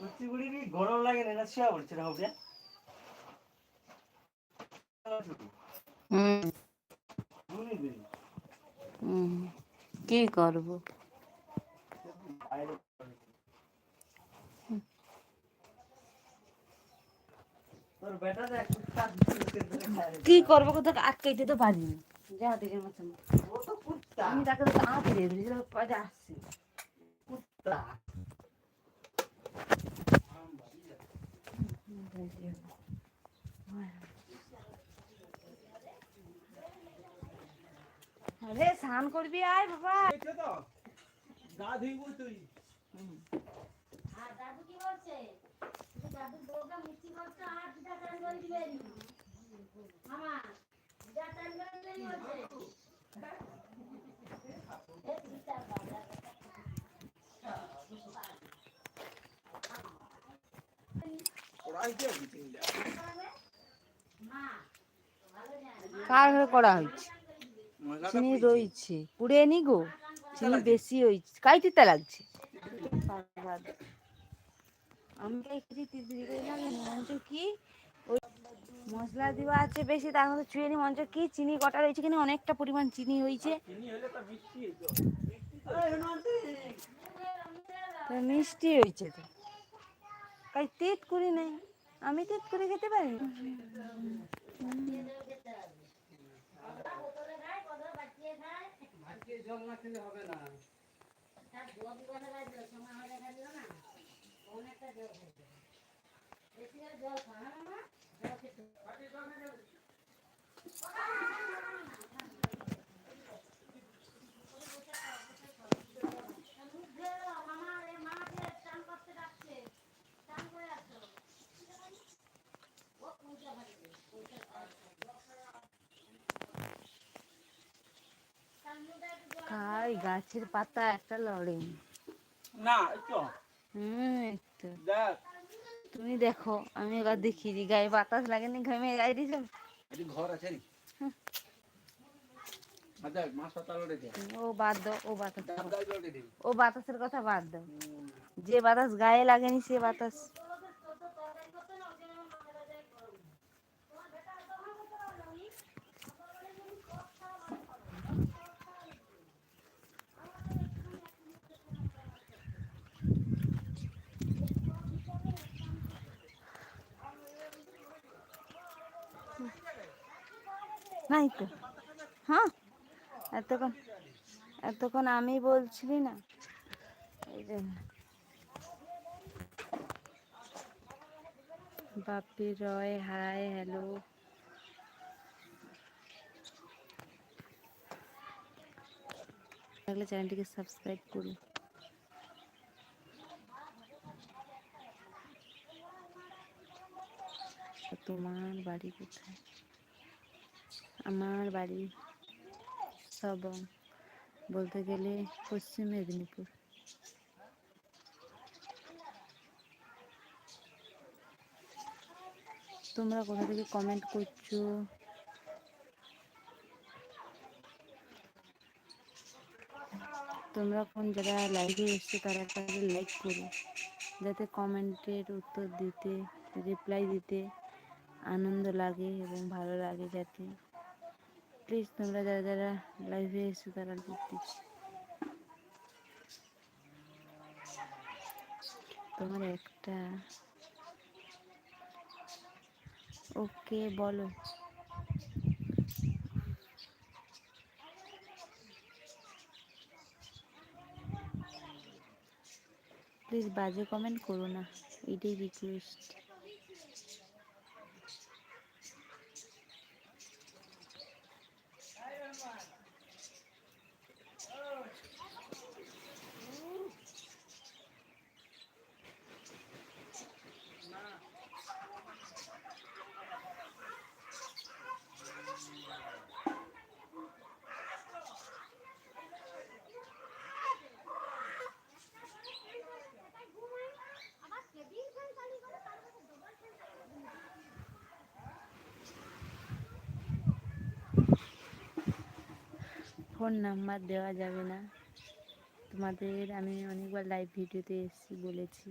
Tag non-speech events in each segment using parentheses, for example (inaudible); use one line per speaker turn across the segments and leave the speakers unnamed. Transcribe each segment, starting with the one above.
কুচিগুড়ি কি গরম লাগে না শুয়া পড়ছে না হবে
হুম। হুম কি করব? কি করব কোথাও আটকাইতে তো পারিনি। যা দেখে মতন
ও তো কুত্তা।
আমি তাকে তো আঁকে দিয়ে আসছে।
কুত্তা।
আরে স্নান করবি আয় বাবা।
গা ধুইব তুই।
আর দাদু কি বলছে দাদুর বউটা মিষ্টি করছে আর দুটা টান করে দিবেন মামা দুটা টান করে দিবেন এ দুটা বাবা
ওরাই দিয়ে দিতে
মা
কার ঘরে করা হয়েছে চিনি রয়েছে পুড়ে নি গো? চিনি বেশি হয়েছে কাইতে লাগছে? আমি দেখছি তিতলি করে লাগে মঞ্চ কি? মশলা দেওয়া আছে বেশি তার মধ্যে চুয়ে নি। মঞ্চ কি চিনি কটা রয়েছে কিনা? অনেকটা পরিমাণ চিনি হয়েছে
তো মিষ্টি
হয়েছে তো। কাই তেত করি নাই। আমি তেত করে খেতে পারি।
জল না খেলে হবে না
কাই গাছের পাতা একটা লড়েনি
না এই তো
হুম এই তো
দেখ।
তুমি দেখো আমি এবার দেখি যে গায়ে বাতাস লাগেনি ঘামে গায়ে দিয়েছ
এটি ঘর আছে নি আচ্ছা মাছ পাতা লড়ে দে
ও বাদ দাও ও বাতাস
ডাব গাছ লড়ে দিবি।
ও বাতাসের কথা বাদ দাও। যে বাতাস গায়ে লাগেনি সে বাতাস। নাই তো হ্যাঁ? এতক্ষণ এতক্ষণ আমি বলছিলি না। এই জন্য বাপি রয়, হাই, হ্যালো। থাকলে চ্যানেলটিকে সাবস্ক্রাইব করুন তোমার বাড়ি কোথায়? আমার বাড়ি সবং, বলতে গেলে পশ্চিম মেদিনীপুর। তোমরা কোথা থেকে কমেন্ট করছ? তোমরা কোন যারা লাইভে এসছো তারা একটা লাইক করো। যাতে কমেন্টের উত্তর দিতে রিপ্লাই দিতে আনন্দ লাগে এবং ভালো লাগে যাতে। প্লিজ তোমরা যারা যারা লাইভে এসছো তারা প্লিজ তোমার একটা ওকে, বলো। প্লিজ বাজে কমেন্ট করো না। এটাই রিকোয়েস্ট ফোন নাম্বার দেওয়া যাবে না। তোমাদের আমি অনেকবার লাইভ ভিডিওতে এসেছি, বলেছি।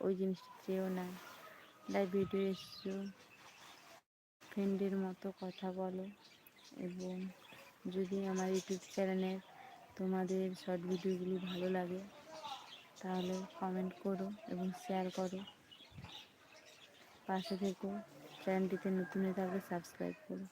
ওই জিনিসটা চেয়েও না। লাইভ ভিডিও এসছো। ফ্রেন্ডের মতো কথা বলো। এবং যদি আমার ইউটিউব চ্যানেলের তোমাদের শর্ট ভিডিওগুলি ভালো লাগে, তাহলে কমেন্ট করো এবং শেয়ার করো। পাশে থেকো। চ্যানেলটিতে নতুন হয়ে থাকলে সাবস্ক্রাইব করো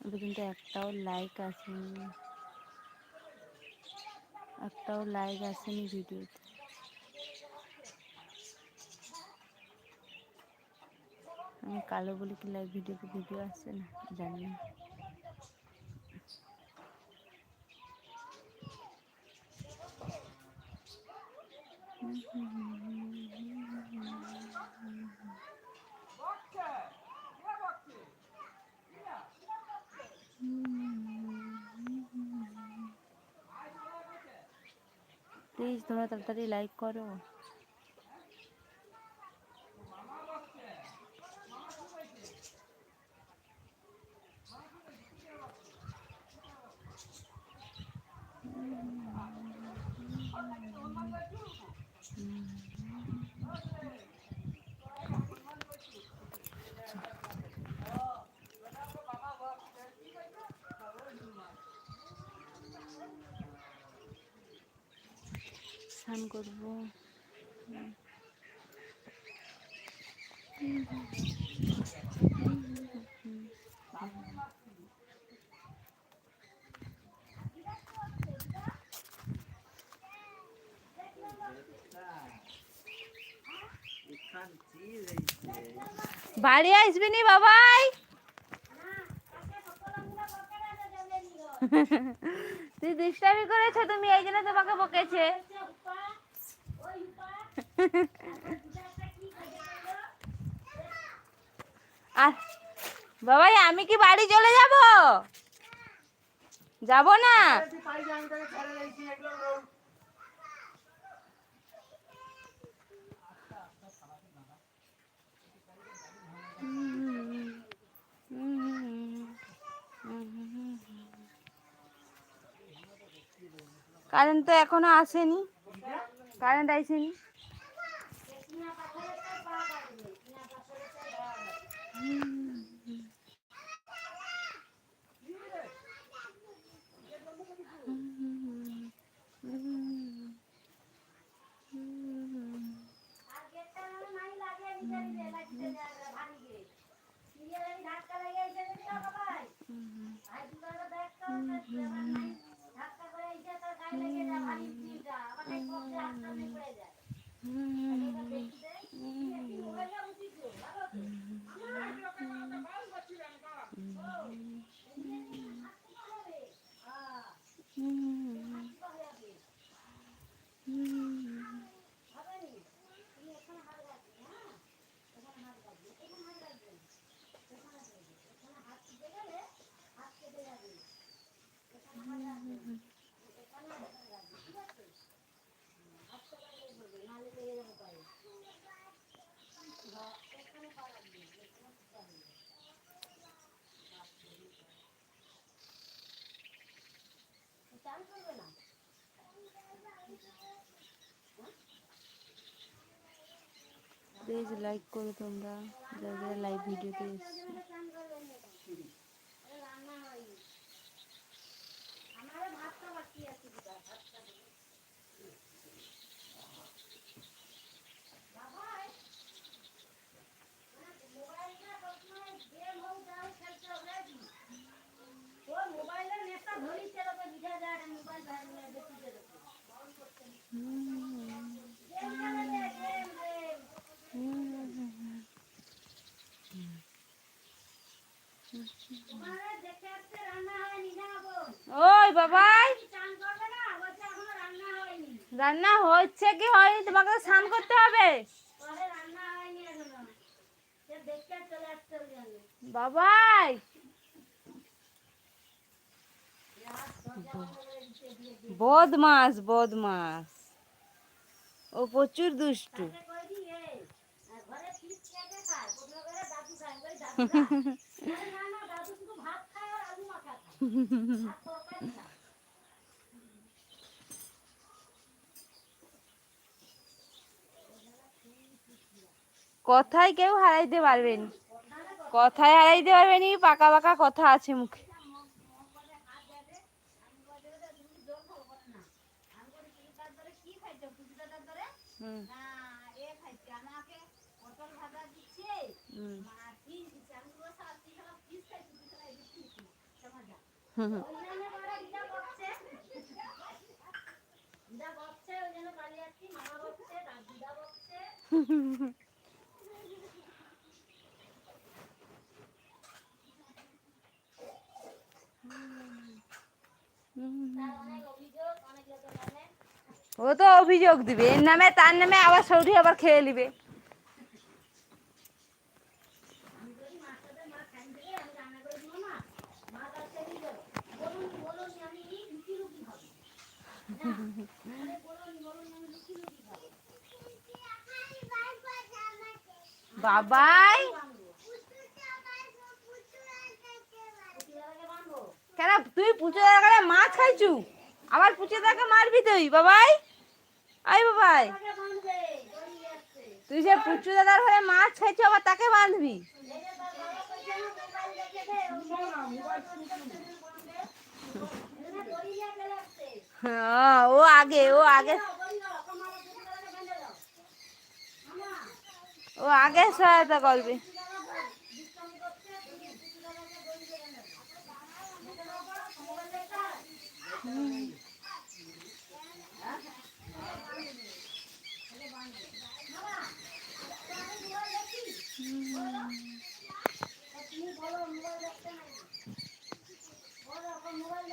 এখন পর্যন্ত একটাও লাইক আসেনি। একটাও লাইক আসেনি ভিডিওতে আমি কালো বলে কি লাইভ ভিডিওতে ভিডিও আসছে না, জানি না। প্লিজ তোমরা তাড়াতাড়ি লাইক করো স্নান করব। বাড়ি আসবি নি বাবাই? তুই দুষ্টামি করেছ তুমি এই জন্য তোমাকে বকেছে। আর বাবাই, আমি কি বাড়ি চলে যাব? যাব না? কারেন্ট তো এখনও আসেনি। কারেন্ট আসেনি Mm. প্লিজ লাইক করো তোমরা যারা যারা লাইভ ভিডিওতে এসছো
মোবাইলের নেশা ধরিছে লোকে বুঝা যায় মোবাইল বেশি গেম খেলে গেম গেম তোমারে দেখে আসছে রান্না হয়নি যাব
ওই বাবাই
রান্না
হচ্ছে কি? হয়নি তোমাকে স্নান করতে হবে। বাবাই। বদমাস বদমাস। ও প্রচুর দুষ্টু। (laughs) কথায় কেউ হারাইতে পারবেন। কথায় হারাইতে পারবেন পাকা পাকা কথা আছে মুখে হুম,
না এ খাইছে আমাকে পটল ভাজা দিচ্ছে
হুম,
আর ফিস দিচ্ছে আমি পুরো সারা তুই সারা ফিস খাইছি তুই সারা এদিক ফিস সমাজা
হুম, হুম।
ওই জন্য বড় দিদা বকছে দিদা বকছে ওই জন্য পালিয়ে আসছি মামা বকছে তার দিদা বকছে তার অনেক অভিযোগ অনেক লোকের নামে
ও তো অভিযোগ দিবে। এর নামে তার নামে আবার সৌরি আবার খেয়ে নিবে
আমি যদি মাস্টারদের মা খাই থেকে আমি রান্না করে দিব না মা তার থেকে বলুন বলুন আমি লুচি লুচি খাব না আরে বলুন বলুন আমি লুচি লুচি খাব
বাবাই। কেন, তুই পুজো দেখালে মাছ খাইছু? আবার পুজো দেখা মারবি তুই, বাবাই? আই বাবাই।
দড়ি
তুই যে পুচু দাদার হয়ে মাছ খাইছু, আবার তাকে বাঁধবি
এই যে তার বাবা কইছে না মোবাইল দেখে দে ও মোবাইল বানবে এখানে দড়ি নিয়ে চলে আসছে
হ্যাঁ, ও আগে ও আগে। ও আগে সহায়তা করবে।
মোবাইল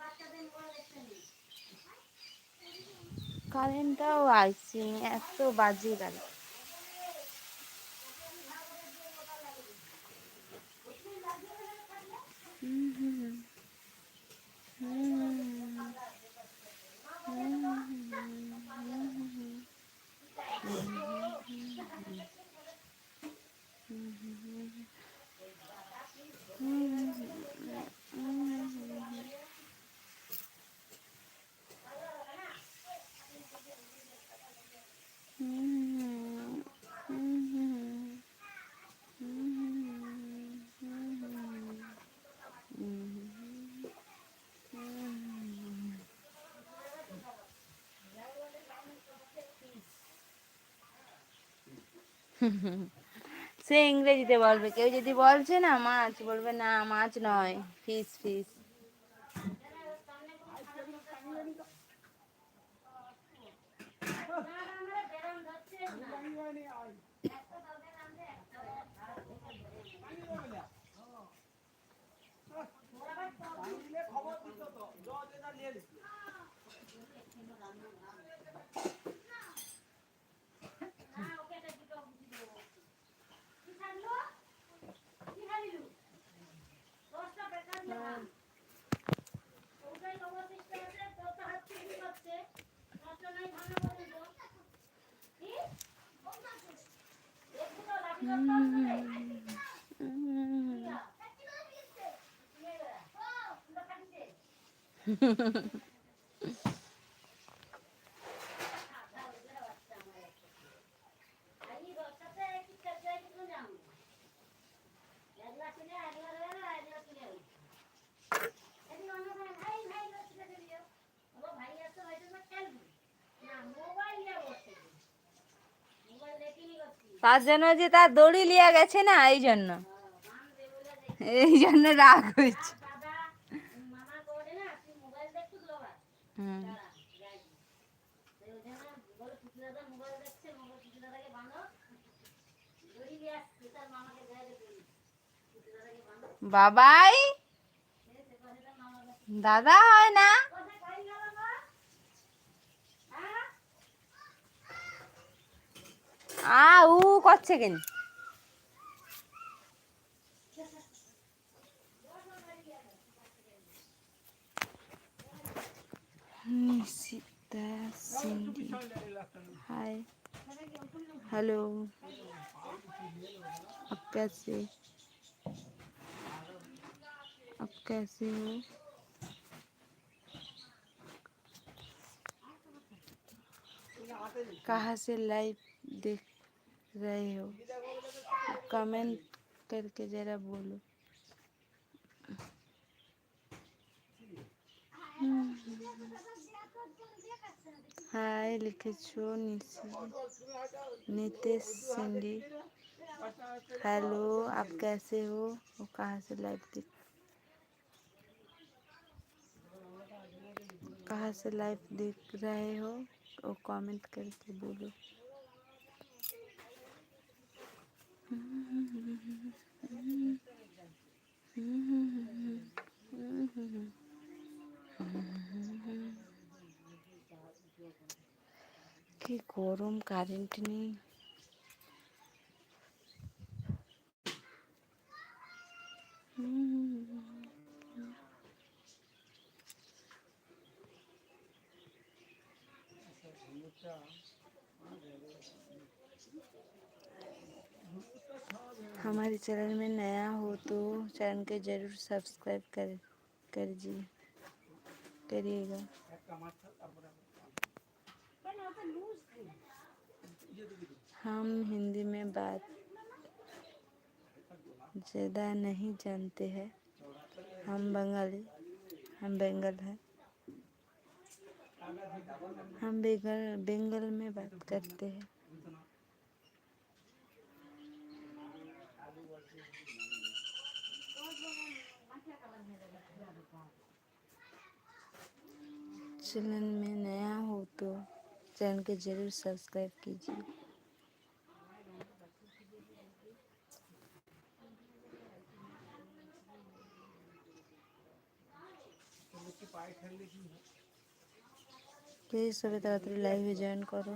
বাচ্চাদের মোবাইল দেখতে নেই
কারেন্টটাও আইসি এত বাজে গেল সে ইংরেজিতে বলবে কেউ যদি বলছে না মাছ বলবে না মাছ নয় ফিস ফিস। Mm-hmm. তার জন্য যে তার দড়ি লিয়া গেছে না, এই জন্য। এই জন্য রাগ হয়েছে।
বাবাই, দাদা হয় না তুই মোবাইল দেখতে বাবা
হুম
দাঁড়া, যাই। তো ওই জন্য বলে পুচু দাদা মোবাইল দেখছে, মোবাইল পুচু দাদাকে বাঁধো। দড়ি দিয়ে আসছে, তার মামাকে গায়ে দিয়ে দিল। পুচু দাদাকে বাঁধো।
বাবাই
সে সে কথা তার মামার কাছে,
দাদা হয় না
কোথায় খাই না বাবা? হ্যাঁ?
আ উ করছে কেন निशिता सिंधी हाय हेलो आप कैसे आप कैसे हो कहाँ से लाइव देख रहे हो। कमेंट करके जरा बोलो। हाय निशी- नितेश सिंधी। हेलो, आप कैसे हो? वो कहाँ से लाइव देख कहाँ से लाइव देख रहे हो? वो कमेंट करके बोलो। কি গরম কারেন্ট নেই। हमारे चैनल में नया हो तो चैनल के ज़रूर सब्सक्राइब कर, करिए, करिएगा। हम हिंदी में बात ज़्यादा नहीं जानते हैं। हम बंगाली, हम बंगाल हैं। हम बेंगल, बंगाल में बात करते हैं। चैनल में नया हो तो चैनल को जरूर सब्सक्राइब कीजिए প্লিজ সবাই তাড়াতাড়ি লাইভে জয়েন করো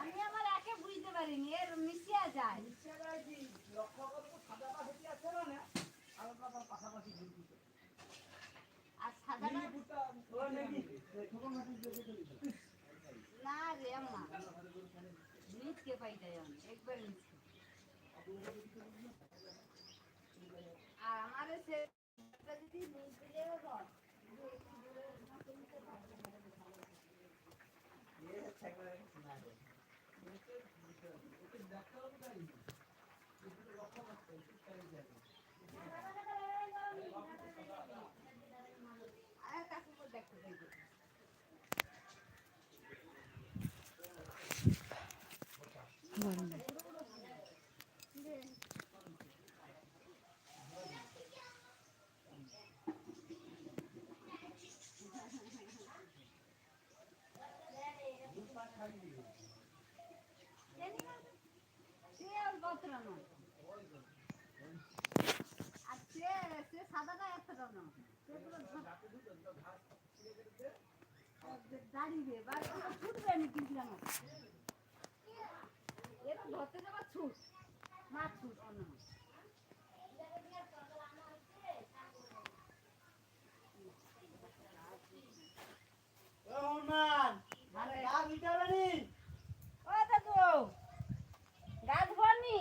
আমি আমার একে বুঝতে পারিনি, এর মিশিয়া যায়। আর সাদাটা না রে আম্মা, নিচকে পাই যায় একবার নিচকে। আর আমারে সে যদি নিচ দিলে হয় আর কাকু দেখতে পাইবে
গরম
সে আর কতটা নয় আর সে সে সাদাটা এতটা নয় সে পুরো ধ- দাঁড়িয়ে ছুটবে আমি কিনছিলাম এটা ধরতে যাবার ছুট মাছ ছুট অন্য মাছ। ও দাদু গাছ বনি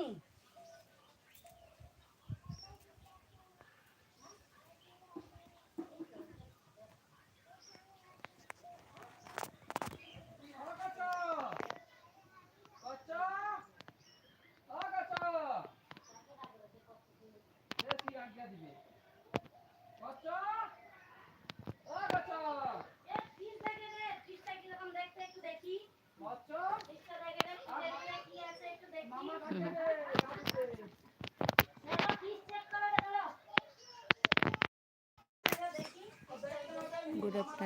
দিবে
দেখো পিস চেক করো দেখো দেখি
গুড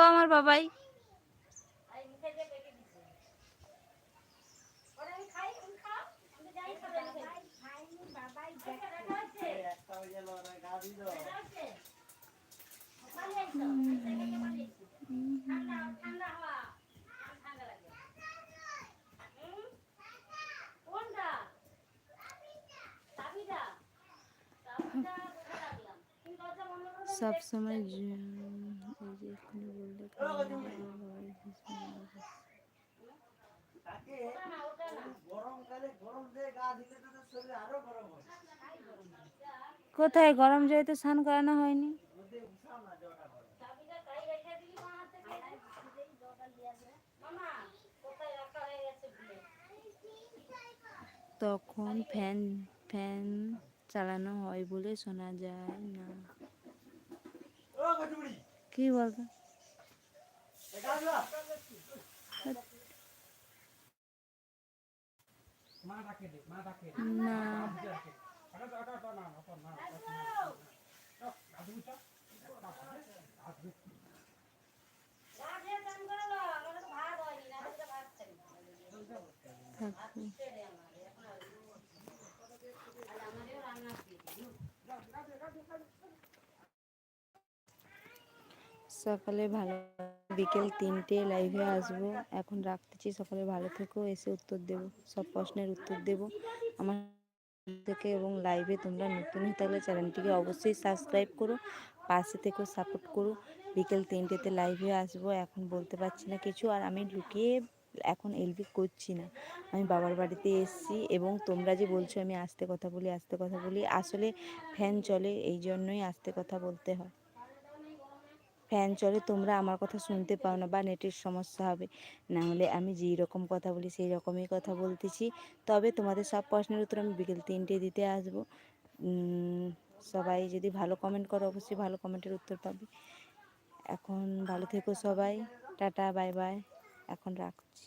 বন্ধ করে দাও
সব সময় জ- এই যে এখানে বললে
তাকে
ওটা না ওটা না
গরমকালে গরম দিয়ে গা দিলে তো তার শরীর আরও গরম হয়
কোথায়? গরম জলে তো স্নান করানো হয়নি।
হয়ে
তখন ফ্যান ফ্যান চালানো হয় বলে শোনা যায় না। কি বলতো?
মা ডাকে মা ডাকে
না। সকালে ভালো, বিকেল তিনটে লাইভে আসব। এখন রাখতেছি, সকালে ভালো থেকো, এসে উত্তর দেব, সব প্রশ্নের উত্তর দেব। আমার থেকে এবং লাইভে তোমরা নতুন হয়ে থাকলে চ্যানেলটিকে অবশ্যই সাবস্ক্রাইব করো, পাশে থেকেও সাপোর্ট করো। বিকেল তিনটেতে লাইভে আসব, এখন বলতে পারছি না কিছু। আর আমি লুকিয়ে এখন এলবি করছি না। আমি বাবার বাড়িতে এসেছি এবং তোমরা যে বলছো আমি আসতে কথা বলি, আসতে কথা বলি, আসলে ফ্যান চলে, এই জন্যই আসতে কথা বলতে হয়। ফ্যান চলে, তোমরা আমার কথা শুনতে পাও না বা নেটের সমস্যা হবে। না হলে আমি যেই রকম কথা বলি, সেই রকমই কথা বলতেছি। তবে তোমাদের সব প্রশ্নের উত্তর আমি বিকেল তিনটে দিতে আসব। সবাই যদি ভালো কমেন্ট করো, অবশ্যই ভালো কমেন্টের উত্তর পাবে। এখন ভালো থেকো সবাই। টাটা বাই বাই এখন রাখছি।